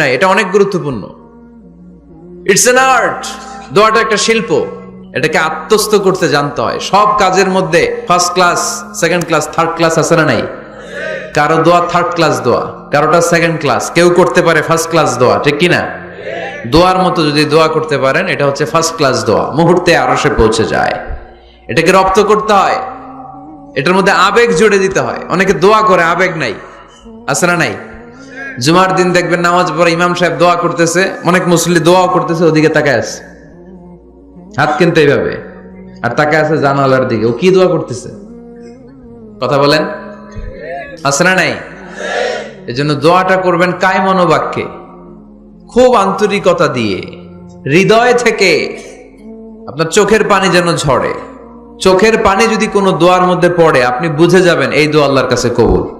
নাই, এটা অনেক গুরুত্বপূর্ণ। ইটস এন আর্ট দোয়াটা একটা শিল্প, এটাকে আত্মস্থ করতে জানতে হয়। সব কাজের মধ্যে first class second class third class আছে না নাই? কারও দোয়া থার্ড ক্লাস দোয়া, কারোটা সেকেন্ড ক্লাস কেউ করতে পারে ফার্স্ট ক্লাস দোয়া, ঠিক কি না দোয়ার মতো যদি দোয়া করতে পারেন, এটা হচ্ছে ফার্স্ট ক্লাস দোয়া, মুহূর্তে আরও সে পৌঁছে যায়। এটাকে রপ্ত করতে হয়, এটার মধ্যে আবেগ জুড়ে দিতে হয়। অনেকে দোয়া করে, আবেগ নাই, আছে না নাই? জুমার দিন দেখবেন নামাজ পড়ে ইমাম সাহেব দোয়া করতেছে, অনেক মুসল্লি দোয়াও করতেছে, ওদিকে তাকায় আছে। হাত কিন্তু এইভাবে। আর তাকায় আছে জানালার দিকে। ও কি দোয়া করতেছে? কথা বলেন। আছে না নাই? এই জন্য দোয়াটা করবেন কায় মনোবাক্যে খুব আন্তরিকতা দিয়ে। হৃদয় থেকে আপনার চোখের পানি যেন ঝরে। চোখের পানি যদি কোনো দোয়ার মধ্যে পড়ে, আপনি বুঝে যাবেন এই দোয়া আল্লাহর কাছে কবুল।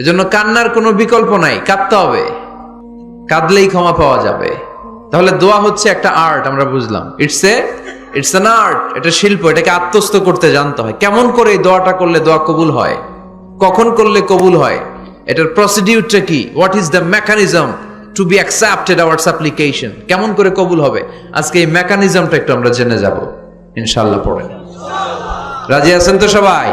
এজন্য কান্নার কোনো বিকল্প নাই, কাঁদতে হবে। কাঁদলেই ক্ষমা পাওয়া যাবে। তাহলে দোয়া হচ্ছে একটা আর্ট, আমরা বুঝলাম। It's a it's an art এটা শিল্প, এটাকে আত্মস্থ করতে জানতে হয়। কেমন করে এই দোয়াটা করলে দোয়া কবুল হয়? কখন করলে কবুল হয়? এটার প্রসিডিউরটা কি? What is the mechanism to be accepted our application কেমন করে কবুল হবে? আজকে এই মেকানিজমটা একটু আমরা জেনে যাব। ইনশাল্লাহ পড়ে। রাজি আছেন তো সবাই?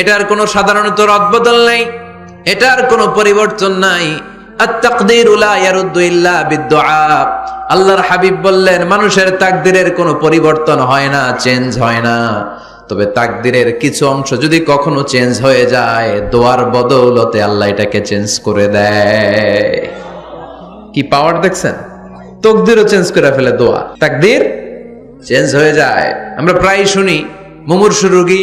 এটার কোনো সাধারণত রদবদল নাই, এটার কোনো পরিবর্তন নাই। আল্লাহর হাবিব বললেন, মানুষের তাকদীরের কোনো পরিবর্তন হয় না, চেঞ্জ হয় না। তবে তাকদীরের কিছু অংশ যদি কখনো চেঞ্জ হয়ে যায়, দোয়ার বদৌলতে আল্লাহ এটাকে চেঞ্জ করে দেয়। কি পাওয়ার দেখছেন? তকদিরও চেঞ্জ করে ফেলে দোয়া। তাকদির চেঞ্জ হয়ে যায়। আমরা প্রায় শুনি, মুমূর্ষু রোগী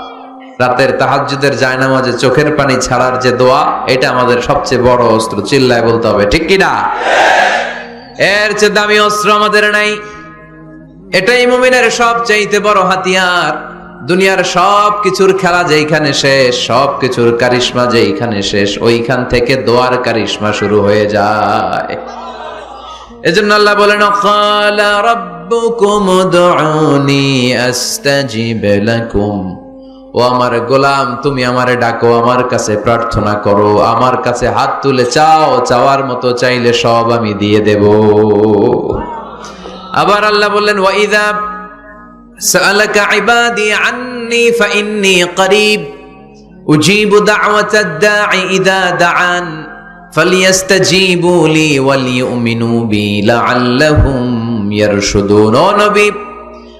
রাতের তাহাজ্জুদের জায়নামাজে চোখের পানি ছাড়ার যে দোয়া, এটা আমাদের সবচেয়ে বড় অস্ত্র। চিল্লায় বলতে হবে, ঠিক কি না এর চেয়ে দামি অস্ত্র আমাদের নাই। এটাই মুমিনের সব চাইতে বড় হাতিয়ার। দুনিয়ার সব কিছুর খেলা যেইখানে শেষ সব কিছুর কারিশমা যেইখানে শেষ, ওইখান থেকে দোয়ার কারিশমা শুরু হয়ে যায়। এজন্য আল্লাহ বলেন খালা রাব্বুকুম উদউনি আস্তাজিব লাকুম। ও আমার গোলাম, তুমি আমারে ডাকো, আমার কাছে প্রার্থনা করো, আমার কাছে হাত তুলে চাও, চাওয়ার মতো চাইলে সব আমি দিয়ে দেব। আবার আল্লাহ বললেন ওয়াইদা আন্নি ফাইন্নি নবী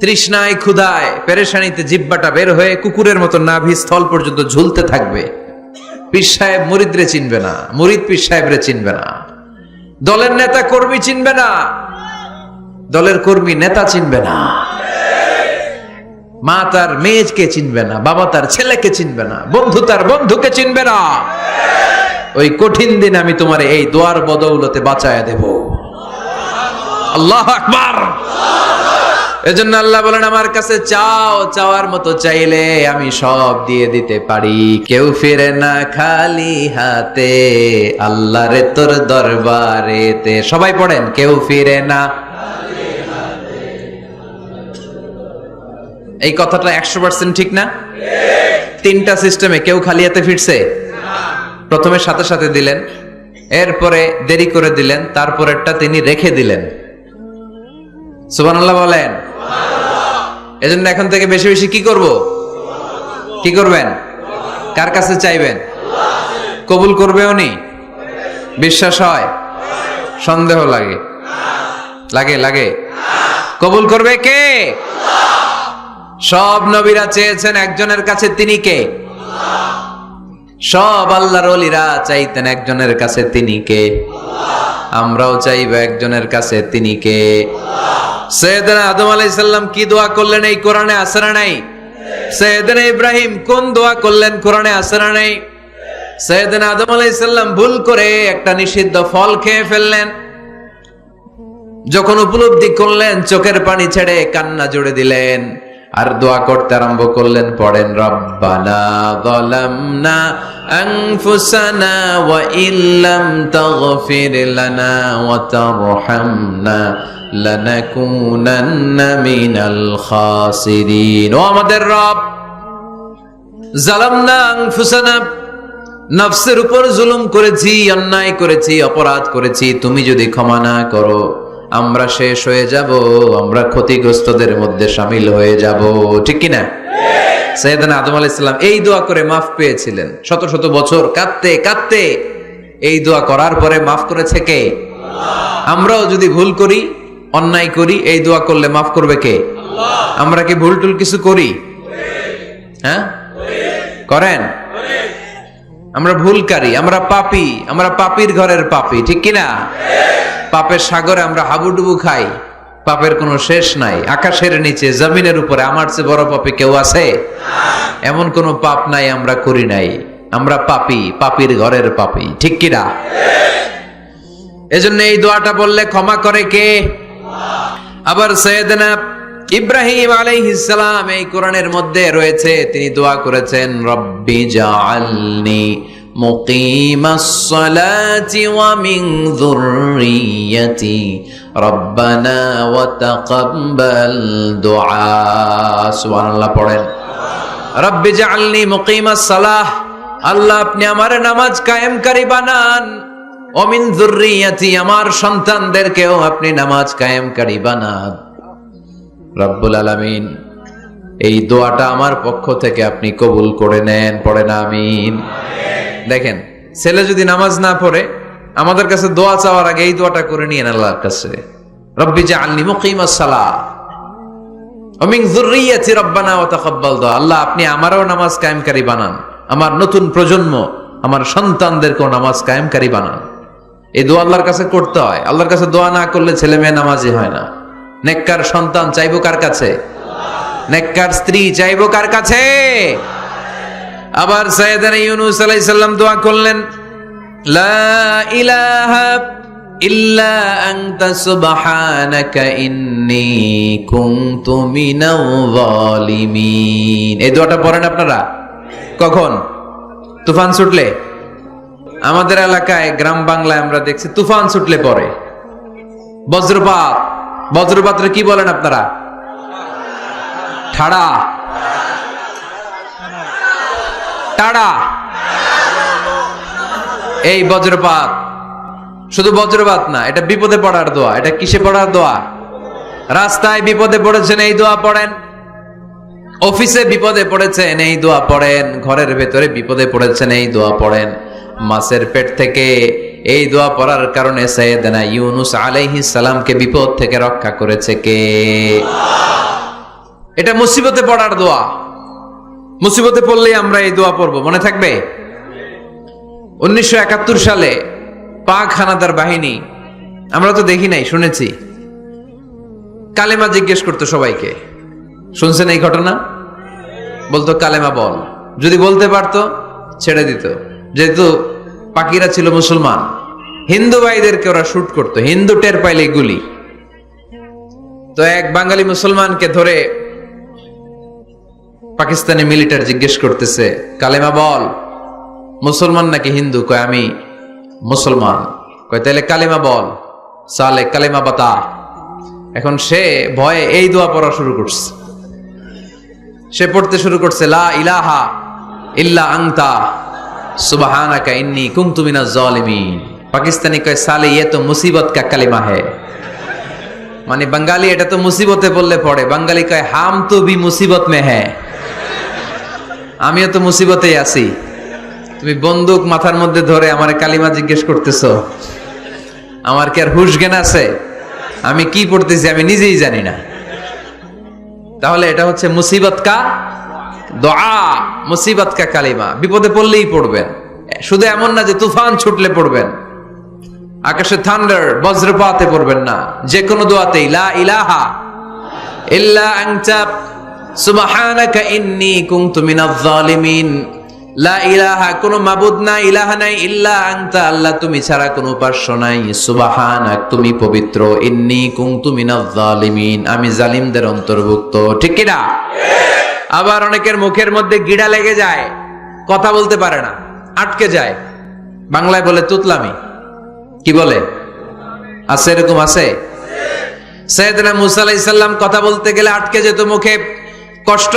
তৃষ্ণায় ক্ষুধায় পেরেশানিতে জিব্বাটা বের হয়ে কুকুরের মতো নাভি স্থল পর্যন্ত ঝুলতে থাকবে। পীর সাহেব মুরিদরে চিনবে না, মরিদ মুরিদ পীর সাহেবরে চিনবে না। দলের নেতা কর্মী চিনবে না, দলের কর্মী নেতা চিনবে না। মা তার মেয়েকে চিনবে না, বাবা তার ছেলেকে চিনবে না, বন্ধু তার বন্ধুকে চিনবে না। ওই কঠিন দিন আমি তোমার এই দোয়ার বদৌলতে বাঁচায় দেব। আল্লাহ আকবার। এজন্য আল্লাহ বলেন, আমার কাছে চাও, চাওয়ার মতো চাইলে আমি সব দিয়ে দিতে পারি। কেউ ফিরে না খালি হাতে আল্লাহ রে তোর দরবারেতে। সবাই পড়েন, কেউ ফিরে না এই কথাটা একশো পার্সেন্ট ঠিক না? তিনটা সিস্টেমে কেউ খালি হাতে ফিরছে? প্রথমে সাথে সাথে দিলেন, এরপরে দেরি করে দিলেন, তারপরেরটা তিনি রেখে দিলেন। সুবহানাল্লাহ বলেন। এজন্য এখন থেকে বেশি বেশি কি করব? কি করবেন? কার কাছে চাইবেন? কবুল করবে উনি বিশ্বাস হয়? সন্দেহ লাগে। লাগে লাগে। কবুল করবে কে? সব নবীরা চেয়েছেন একজনের কাছে তিনি কে? সব আল্লাহর অলিরা চাইতেন একজনের কাছে তিনি কে? আমরাও চাইব একজনের কাছে তিনি কে? সৈয়দনা আদম আলাইসাল্লাম কি দোয়া করলেন? এই কোরআনে আসরা নাই? সৈয়দনা ইব্রাহিম কোন দোয়া করলেন? কোরআনে আসরা নাই? সৈয়দনা আদম আলাইসাল্লাম ভুল করে একটা নিষিদ্ধ ফল খেয়ে ফেললেন। যখন উপলব্ধি করলেন, চোখের পানি ছেড়ে কান্না জুড়ে দিলেন। আর দোয়া করতে আরম্ভ করলেন, পড়েন, রব্বানা যালামনা আনফুসানা ওয়া ইল্লাম তাগফির লানা ওয়া তারহামনা লানাকুনান্না মিনাল খাসিরিন। ও আমাদের রব, জালামনা আনফুসানা, নফসের উপর জুলুম করেছি, অন্যায় করেছি, অপরাধ করেছি, তুমি যদি ক্ষমা না করো, আমরা শেষ হয়ে যাব, আমরা ক্ষতিগ্রস্তদের মধ্যে সামিল হয়ে যাব। ঠিক কিনা? সৈয়দানা আদম আলাইসাল্লাম এই দোয়া করে মাফ পেয়েছিলেন। শত শত বছর কাঁদতে কাঁদতে এই দোয়া করার পরে মাফ করেছে কে? আমরাও যদি ভুল করি অন্যায় করি এই দোয়া করলে মাফ করবে কে? আমরা কি ভুল টুল কিছু করি? হ্যাঁ? করেন? আমরা ভুলকারী আমরা পাপী আমরা পাপীর ঘরের পাপী ঠিক কিনা? পাপের সাগরে আমরা হাবুডুবু খাই পাপের কোনো শেষ নাই আকাশের নিচে জমিনের উপরে আমার চেয়ে বড় পাপি কেউ আছে? এমন কোনো পাপ নাই আমরা করি নাই আমরা পাপি পাপীর ঘরের পাপী ঠিক কিনা? এজন্য এই দোয়াটা বললে ক্ষমা করে কে? আবার সৈয়দনা ইব্রাহিম আলাইহিস সালাম এই কোরআনের মধ্যে রয়েছে, তিনি দোয়া করেছেন, রব্বি জাআলনি মুকিমাস সালাতি ওয়া মিন যুররিয়্যাতি রব্বানা ওয়া তাকাব্বাল দুআ। সুবহানাল্লাহ, পড়েন। রব্বি জাআলনি মুকিমাস সালাহ, আল্লাহ আপনি আমার নামাজ কায়েমকারী বানান। অমিন যুররিয়াতি আমার সন্তানদেরকেও আপনি নামাজ কায়েমকারী বানান। রব্বুল আলামিন, এই দোয়াটা আমার পক্ষ থেকে আপনি কবুল করে নেন পড়েন আমিন। দেখেন, ছেলে যদি নামাজ না পড়ে, আমাদের কাছে দোয়া চাওয়ার আগে এই দোয়াটা করে নিয়েন আল্লাহর কাছে। রব্বি জাআলনি মুকিমাস সালাহ অমিন যুররিয়াতি রব্বানা ওয়া তাকাব্বাল দুআ আল্লাহ, আপনি আমারও নামাজ কায়েমকারী বানান। আমার নতুন প্রজন্ম, আমার সন্তানদেরকেও নামাজ কায়েমকারী বানান। এই দোয়া আল্লাহর কাছে করতে হয়। আল্লাহর কাছে দোয়া না করলে ছেলে মেয়ে নামাজি হয় না। নেককার সন্তান চাইব কার কাছে? নেককার স্ত্রী চাইব কার কাছে? আবার সাইয়েদানা ইউনুস আলাইহিস সালাম দোয়া করলেন, লা ইলাহা ইল্লা আনতা সুবহানাকা ইন্নী কুনতু মিনাল জালিমিন এই দোয়াটা পড়েন আপনারা? কখন? তুফান ছুটলে? আমাদের এলাকায় গ্রাম বাংলায় আমরা দেখছি তুফান ছুটলে পরে বজ্রপাত। বজ্রপাতরে কি বলেন আপনারা? ঠাড়া। টাড়া। এই বজ্রপাত। শুধু বজ্রপাত না, এটা বিপদে পড়ার দোয়া, এটা কিসে পড়ার দোয়া? রাস্তায় বিপদে পড়েছেন, এই দোয়া পড়েন। অফিসে বিপদে পড়েছেন, এই দোয়া পড়েন। ঘরের ভেতরে বিপদে পড়েছেন, এই দোয়া পড়েন। মাছের পেট থেকে এই দোয়া পড়ার কারণে সৈয়দনা ইউনুস আলাইহিস সালামকে বিপদ থেকে রক্ষা করেছে কে? এটা মুসিবতে পড়ার দোয়া। মুসিবতে পড়লেই আমরা এই দোয়া পড়ব, মনে থাকবে? উনিশশো একাত্তর সালে পাক হানাদার বাহিনী, আমরা তো দেখি নাই, শুনেছি। কালেমা জিজ্ঞেস করতো সবাইকে, শুনছেন এই ঘটনা? বলতো, কালেমা বল। যদি বলতে পারতো, ছেড়ে দিত। যেহেতু পাকিরা ছিল মুসলমান, হিন্দু ভাইদেরকে ওরা শুট করতো, হিন্দু টের পাইলে গুলি। তো এক বাঙালি মুসলমানকে ধরে পাকিস্তানি মিলিটার জিজ্ঞেস করতেছে, কালেমা বল, মুসলমান নাকি হিন্দু? কয়, আমি মুসলমান। কয় তাহলে কালেমা বল। সালে কালেমা বাতা। এখন সে ভয়ে এই দোয়া পড়া শুরু করছে। সে পড়তে শুরু করছে, লা ইলাহা ইল্লা আংতা সুবহানাকা ইন্নী কুনতু মিনাজ জালিমিন। পাকিস্তানি কয়, সালে ইয়ে তো মুসিবত কা কালিমা হে। মানে বাঙালি এটা তো মুসিবতে বললে পড়ে, বাঙালি কয়, হাম তো ভি মুসিবত মে হ্যাঁ আমিও তো মুসিবতেই আছি। তুমি বন্দুক মাথার মধ্যে ধরে আমার কালিমা জিজ্ঞেস করতেছো। আমার কি আর হুশ জ্ঞান আছে? আমি কি পড়তেছি আমি নিজেই জানি না। তাহলে এটা হচ্ছে মুসিবত কা দোয়া মুসিবত কা কালিমা। বিপদে পড়লেই পড়বেন। শুধু এমন না যে তুফান ছুটলে পড়বেন। আকাশে থান্ডার, বজ্রপাতে পড়বেন না। যে কোনো দোয়াতেই, লা ইলাহা ইল্লা আনতা। সুবহানাকা ইন্নী কুনতু মিনাজ জালিমিন লা ইলাহা, কোনো মাবুদ নাই, ইলাহা নাই, ইল্লা আনতা। আল্লাহ তুমি ছাড়া কোনো উপাস্য নাই। সুবহানাক, তুমি পবিত্র। ইন্নী কুনতু মিনাজ জালিমিন আমি জালিমদের অন্তর্ভুক্ত। ঠিক কি না আবার অনেকের মুখের মধ্যে গিড়া লেগে যায়, কথা বলতে পারে না, আটকে যায়। বাংলায় বলে তুতলামি। কি বলে? আছে এরকম আছে? সৈয়দনা মুসা আলাইসাল্লাম কথা বলতে গেলে আটকে যেত মুখে, কষ্ট